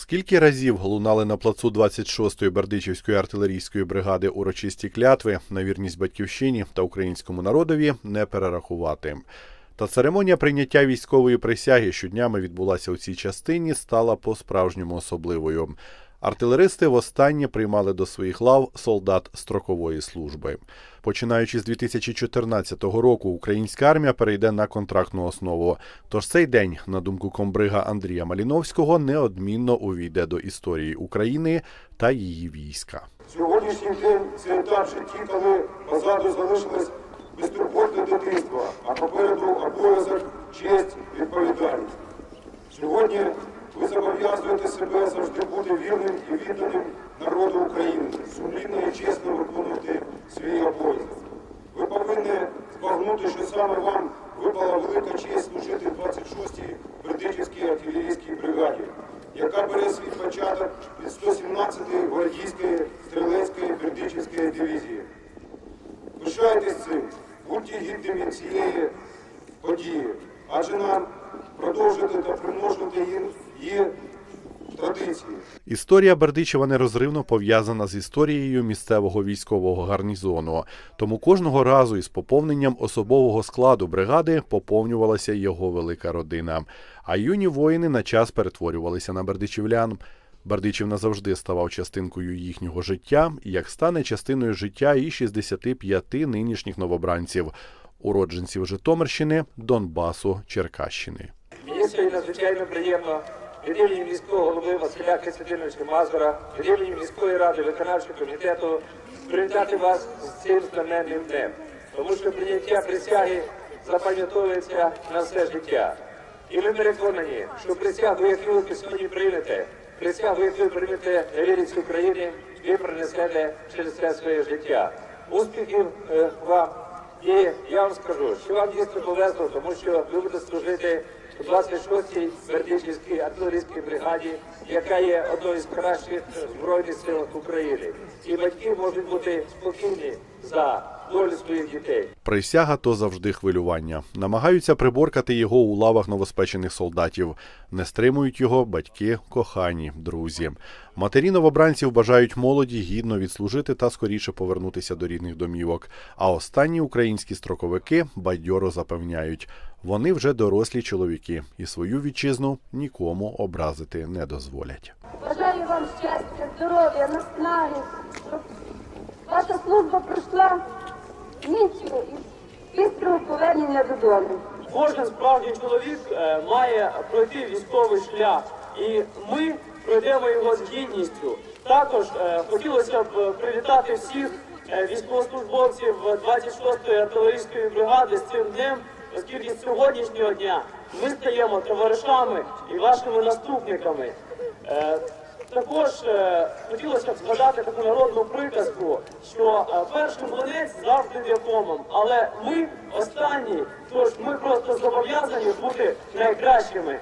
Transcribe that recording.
Скільки разів лунали на плацу 26-ї Бердичівської артилерійської бригади урочисті клятви на вірність батьківщині та українському народові не перерахувати. Та церемонія прийняття військової присяги, що днями відбулася у цій частині, стала по-справжньому особливою. Артилеристи востаннє приймали до своїх лав солдат строкової служби. Починаючи з 2014 року, українська армія перейде на контрактну основу. Тож цей день, на думку комбрига Андрія Маліновського, неодмінно увійде до історії України та її війська. Сьогоднішній день це етап житті, коли позаду залишилось безтурботне дитинство, а попереду обов'язок, честь, відповідальність. Сьогодні ви зобов'язуєте себе завжди бути вірним і відданим народу України, сумлінно і чесно виконувати свій обов'язок. Ви повинні збагнути, що саме вам випала велика честь служити 26-й Бердичівській артилерійській бригаді, яка бере свій початок від 117-ї гвардійської стрілецької Бердичівської дивізії. Пишайтесь цим, будьте гідними цієї події, адже нам продовжити та примножувати її, її традиції. Історія Бердичева нерозривно пов'язана з історією місцевого військового гарнізону. Тому кожного разу із поповненням особового складу бригади поповнювалася його велика родина. А юні воїни на час перетворювалися на бердичівлян. Бердичів назавжди ставав частинкою їхнього життя, як стане частиною життя і 65 нинішніх новобранців, уродженців Житомирщини, Донбасу, Черкащини. Мені сьогодні надзвичайно приємно від імені міського голови Василя Костянтиновича Мазура, від імені міської ради виконавчого комітету привітати вас з цим знаменним днем, тому що прийняття присяги запам'ятовується на все життя. І ми переконані, що присягу, яку ви сьогодні приймете, присягу, яку ви приймете на вірність Україні, ви принесете через все своє життя. Успіхів е, вам! І я вам скажу, що вам дійсно повезло, тому що ви будете служити у 26-й Бердичівській артилерійській бригаді, яка є одною з кращих збройних сил України. І батьки можуть бути спокійні за долю своїх дітей. Присяга то завжди хвилювання. Намагаються приборкати його у лавах новоспечених солдатів. Не стримують його батьки, кохані, друзі. Матері новобранців бажають молоді гідно відслужити та скоріше повернутися до рідних домівок. А останні українські строковики бадьоро запевняють, вони вже дорослі чоловіки і свою вітчизну нікому образити не дозволять. Бажаю вам щастя, здоров'я, наснаги, щоб ваша служба пройшла нічого і швидкого повернення додому. Кожен справжній чоловік е, має пройти військовий шлях, і ми пройдемо його з гідністю. Також е, хотілося б е, привітати всіх військовослужбовців 26-ї артилерійської бригади з цим днем, оскільки з сьогоднішнього дня ми стаємо товаришами і вашими наступниками. Також е, хотілося б згадати таку народну приказку, що е, перший млинець завжди є але ми останні, тож ми просто зобов'язані бути найкращими.